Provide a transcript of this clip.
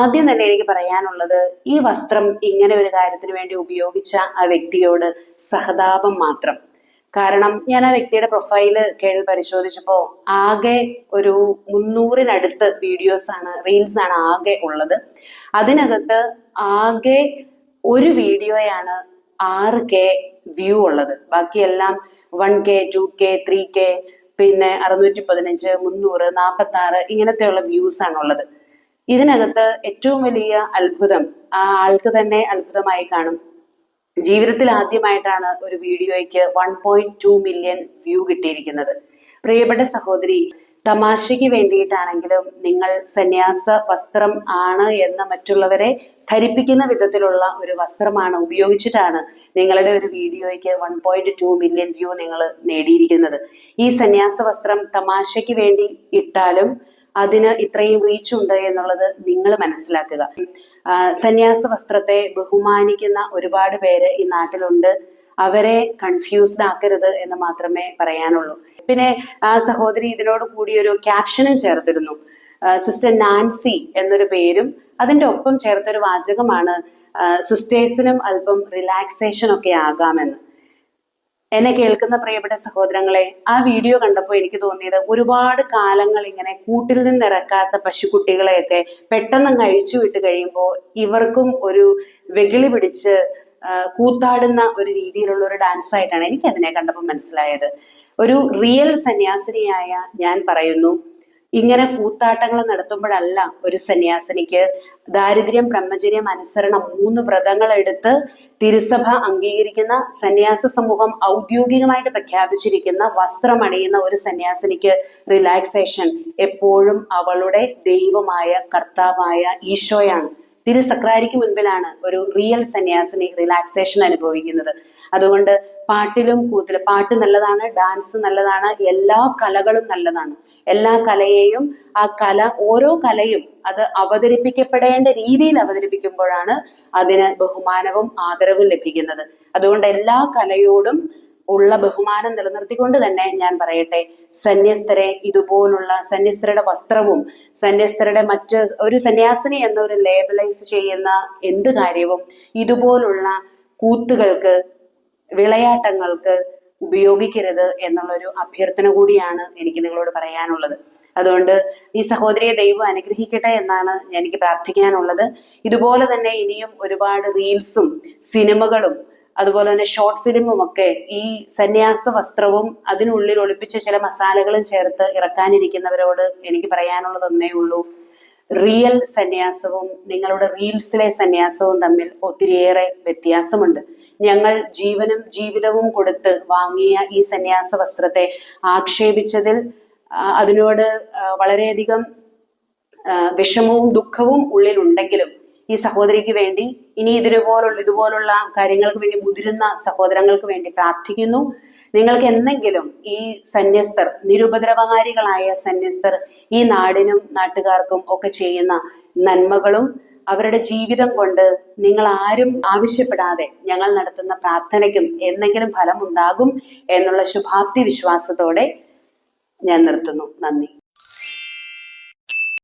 ആദ്യം തന്നെ എനിക്ക് പറയാനുള്ളത് ഈ വസ്ത്രം ഇങ്ങനെ ഒരു കാര്യത്തിന് വേണ്ടി ഉപയോഗിച്ച ആ വ്യക്തിയോട് സഹതാപം മാത്രം. കാരണം ഞാൻ ആ വ്യക്തിയുടെ പ്രൊഫൈൽ കേൾ പരിശോധിച്ചപ്പോൾ ആകെ ഒരു മുന്നൂറിനടുത്ത് വീഡിയോസ് ആണ് റീൽസ് ആണ് ആകെ ഉള്ളത്. അതിനകത്ത് ആകെ ഒരു വീഡിയോയാണ് ആറ് കെ വ്യൂ ഉള്ളത്. ബാക്കിയെല്ലാം one K two K three K പിന്നെ അറുന്നൂറ്റി പതിനഞ്ച് മുന്നൂറ് നാൽപ്പത്തി ആറ് ഇങ്ങനത്തെയുള്ള വ്യൂസ് ആണുള്ളത് ഇതിനകത്ത് ഏറ്റവും വലിയ അത്ഭുതം ആ ആൾക്ക് തന്നെ അത്ഭുതമായി കാണും. ജീവിതത്തിൽ ആദ്യമായിട്ടാണ് ഒരു വീഡിയോയ്ക്ക് one point two million view കിട്ടിയിരിക്കുന്നത്. പ്രിയപ്പെട്ട സഹോദരി തമാശയ്ക്ക് വേണ്ടിയിട്ടാണെങ്കിലും നിങ്ങൾ സന്യാസ വസ്ത്രം ആണ് എന്ന് മറ്റുള്ളവരെ ധരിപ്പിക്കുന്ന വിധത്തിലുള്ള ഒരു വസ്ത്രമാണ് ഉപയോഗിച്ചിട്ടാണ് നിങ്ങളുടെ ഒരു വീഡിയോയ്ക്ക് one point two million view നിങ്ങൾ നേടിയിരിക്കുന്നത്. ഈ സന്യാസ വസ്ത്രം തമാശയ്ക്ക് വേണ്ടി ഇട്ടാലും അതിന് ഇത്രയും റീച്ച് ഉണ്ട് എന്നുള്ളത് നിങ്ങൾ മനസ്സിലാക്കുക. സന്യാസ വസ്ത്രത്തെ ബഹുമാനിക്കുന്ന ഒരുപാട് പേര് ഈ നാട്ടിലുണ്ട്. അവരെ കൺഫ്യൂസ്ഡ് ആക്കരുത് എന്ന് മാത്രമേ പറയാനുള്ളൂ. പിന്നെ ആ സഹോദരി ഇതിനോട് കൂടി ഒരു ക്യാപ്ഷനും ചേർത്തിരുന്നു. സിസ്റ്റർ നാൻസി എന്നൊരു പേരും അതിന്റെ ഒപ്പം ചേർത്തൊരു വാചകമാണ് സിസ്റ്റേഴ്സിനും അല്പം റിലാക്സേഷൻ ഒക്കെ ആകാമെന്ന്. എന്നെ കേൾക്കുന്ന പ്രിയപ്പെട്ട സഹോദരങ്ങളെ ആ വീഡിയോ കണ്ടപ്പോൾ എനിക്ക് തോന്നിയത് ഒരുപാട് കാലങ്ങൾ ഇങ്ങനെ കൂട്ടിൽ നിന്നിറക്കാത്ത പശുക്കുട്ടികളെയൊക്കെ പെട്ടെന്ന് കഴിച്ചു വിട്ട് കഴിയുമ്പോൾ ഇവർക്കും ഒരു വെകിളി പിടിച്ച് കൂത്താടുന്ന ഒരു രീതിയിലുള്ള ഒരു ഡാൻസ് ആയിട്ടാണ് എനിക്ക് അതിനെ കണ്ടപ്പോൾ മനസ്സിലായത്. ഒരു റിയൽ സന്യാസിനിയായ ഞാൻ പറയുന്നു ഇങ്ങനെ കൂത്താട്ടങ്ങൾ നടത്തുമ്പോഴല്ല ഒരു സന്യാസിനിക്ക്. ദാരിദ്ര്യം ബ്രഹ്മചര്യം അനുസരണം മൂന്ന് വ്രതങ്ങൾ എടുത്ത് തിരുസഭ അംഗീകരിക്കുന്ന സന്യാസ സമൂഹം ഔദ്യോഗികമായിട്ട് പ്രഖ്യാപിച്ചിരിക്കുന്ന വസ്ത്രമണിയുന്ന ഒരു സന്യാസിനിക്ക് റിലാക്സേഷൻ എപ്പോഴും അവളുടെ ദൈവമായ കർത്താവായ ഈശോയാണ്. തിരുസക്രാരിക്ക് മുൻപിലാണ് ഒരു റിയൽ സന്യാസിനി റിലാക്സേഷൻ അനുഭവിക്കുന്നത്. അതുകൊണ്ട് പാട്ടിലും കൂടുതൽ പാട്ട് നല്ലതാണ് ഡാൻസ് നല്ലതാണ് എല്ലാ കലകളും നല്ലതാണ്. എല്ലാ കലയെയും ആ കല ഓരോ കലയും അത് അവതരിപ്പിക്കപ്പെടേണ്ട രീതിയിൽ അവതരിപ്പിക്കുമ്പോഴാണ് അതിന് ബഹുമാനവും ആദരവും ലഭിക്കുന്നത്. അതുകൊണ്ട് എല്ലാ കലയോടും ഉള്ള ബഹുമാനം നിലനിർത്തിക്കൊണ്ട് തന്നെ ഞാൻ പറയട്ടെ സന്യസ്തരെ ഇതുപോലുള്ള സന്യസ്തരുടെ വസ്ത്രവും സന്യസ്തരുടെ മറ്റ് ഒരു സന്യാസിനി എന്നൊരു ലേബലൈസ് ചെയ്യുന്ന എന്ത് കാര്യവും ഇതുപോലുള്ള കൂത്തുകൾക്ക് വിളയാട്ടങ്ങൾക്ക് ഉപയോഗിക്കരുത് എന്നുള്ളൊരു അഭ്യർത്ഥന കൂടിയാണ് എനിക്ക് നിങ്ങളോട് പറയാനുള്ളത്. അതുകൊണ്ട് ഈ സഹോദരിയെ ദൈവം അനുഗ്രഹിക്കട്ടെ എന്നാണ് എനിക്ക് പ്രാർത്ഥിക്കാനുള്ളത്. ഇതുപോലെ തന്നെ ഇനിയും ഒരുപാട് റീൽസും സിനിമകളും അതുപോലെ തന്നെ ഷോർട്ട് ഫിലിമും ഒക്കെ ഈ സന്യാസ വസ്ത്രവും അതിനുള്ളിൽ ഒളിപ്പിച്ച ചില മസാലകളും ചേർത്ത് ഇറക്കാനിരിക്കുന്നവരോട് എനിക്ക് പറയാനുള്ളത് ഒന്നേ ഉള്ളൂ. റിയൽ സന്യാസവും നിങ്ങളുടെ റീൽസിലെ സന്യാസവും തമ്മിൽ ഒത്തിരിയേറെ വ്യത്യാസമുണ്ട്. ഞങ്ങൾ ജീവനും ജീവിതവും കൊടുത്ത് വാങ്ങിയ ഈ സന്യാസ വസ്ത്രത്തെ ആക്ഷേപിച്ചതിൽ അതിനോട് വളരെയധികം വിഷമവും ദുഃഖവും ഉള്ളിലുണ്ടെങ്കിലും ഈ സഹോദരിക്ക് വേണ്ടി ഇനി ഇതിനുപോലുള്ള ഇതുപോലുള്ള കാര്യങ്ങൾക്ക് വേണ്ടി മുതിരുന്ന സഹോദരങ്ങൾക്ക് വേണ്ടി പ്രാർത്ഥിക്കുന്നു. നിങ്ങൾക്ക് എന്തെങ്കിലും ഈ സന്യസ്തർ നിരുപദ്രവകാരികളായ സന്യസ്തർ ഈ നാടിനും നാട്ടുകാർക്കും ഒക്കെ ചെയ്യുന്ന നന്മകളും അവരുടെ ജീവിതം കൊണ്ട് നിങ്ങൾ ആരും ആവശ്യപ്പെടാതെ ഞങ്ങൾ നടത്തുന്ന പ്രാർത്ഥനയ്ക്കും എന്തെങ്കിലും ഫലമുണ്ടാകും എന്നുള്ള ശുഭാപ്തി വിശ്വാസത്തോടെ ഞാൻ നിർത്തുന്നു. നന്ദി.